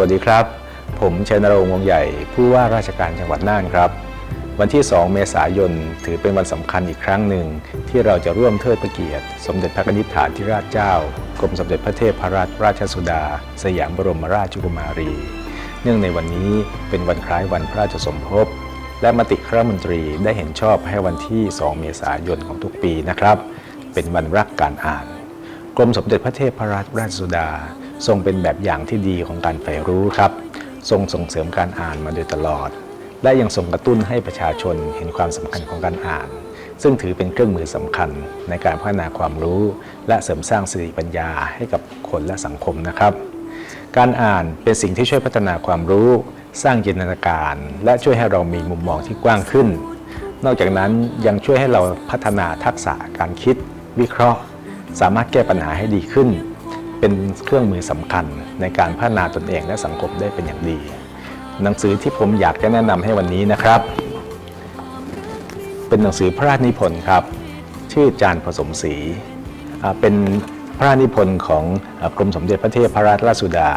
วัสดีครับ ผมชัยนรงค์วงใหญ่ ผู้ว่าราชการจังหวัดน่านครับ วันที่ 2 เมษายน ถือเป็นวันสำคัญอีกครั้งหนึ่ง ที่เราจะร่วมเทิดพระเกียรติ สมเด็จพระนิธิฐานธิราชเจ้ากรมสมเด็จพระเทพรัตนราชสุดา สยามบรมราชกุมารี เนื่องในวันนี้เป็นวันคล้ายวันพระราชสมภพและมติครมนตรีได้เห็นชอบให้วันที่ 2 เมษายนของทุกปีนะครับ เป็นวันรักการอ่าน กรมสมเด็จพระเทพรัตนราชสุดา ทรงเป็นแบบอย่างที่ดีของการใฝ่รู้ครับ ทรงส่งเสริมการอ่านมาโดยตลอด และยังทรงกระตุ้นให้ประชาชนเห็นความสำคัญของการอ่าน ซึ่งถือเป็นเครื่องมือสำคัญในการพัฒนาความรู้ และเสริมสร้างสติปัญญาให้กับคนและสังคมนะครับ การอ่านเป็นสิ่งที่ช่วยพัฒนาความรู้ สร้างจินตนาการ และช่วยให้เรามีมุมมองที่กว้างขึ้น นอกจากนั้นยังช่วยให้เราพัฒนาทักษะการคิด วิเคราะห์ สามารถแก้ปัญหาให้ดีขึ้น เป็นเครื่องมือสำคัญในการพัฒนาตนเองและสังคมได้เป็นอย่างดี หนังสือที่ผมอยากจะแนะนำให้วันนี้นะครับ เป็นหนังสือพระราชนิพนธ์ครับ ชื่อจานผสมสีเป็นพระราชนิพนธ์ของกรมสมเด็จพระเทพรัตนราชสุดา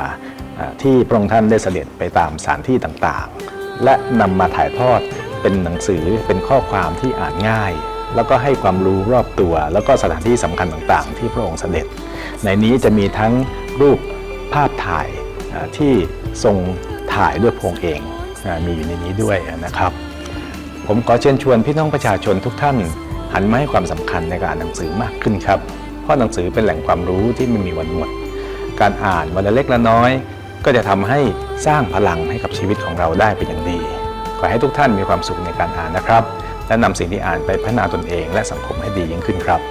อ่าที่พระองค์ท่านได้เสด็จไปตามสถานที่ต่างๆ และนำมาถ่ายทอดเป็นหนังสือเป็นข้อความที่อ่านง่าย แล้วก็ให้ความรู้รอบตัว แล้วก็สถานที่สำคัญต่างๆ ที่พระองค์เสด็จ ในนี้จะมีทั้งรูปภาพถ่ายที่ทรงถ่ายด้วยพระองค์เองมีอยู่ในนี้ด้วยนะครับ ผมขอเชิญชวนพี่น้องประชาชนทุกท่าน หันมาให้ความสำคัญในการอ่านหนังสือมากขึ้นครับ เพราะหนังสือเป็นแหล่งความรู้ที่ไม่มีวันหมด การอ่านวันละเล็กละน้อย ก็จะทำให้สร้างพลังให้กับชีวิตของเราได้เป็นอย่างดี ขอให้ทุกท่านมีความสุขในการอ่านนะครับ และนำสิ่งที่อ่านไปพัฒนาตนเองและสังคมให้ดียิ่งขึ้นครับ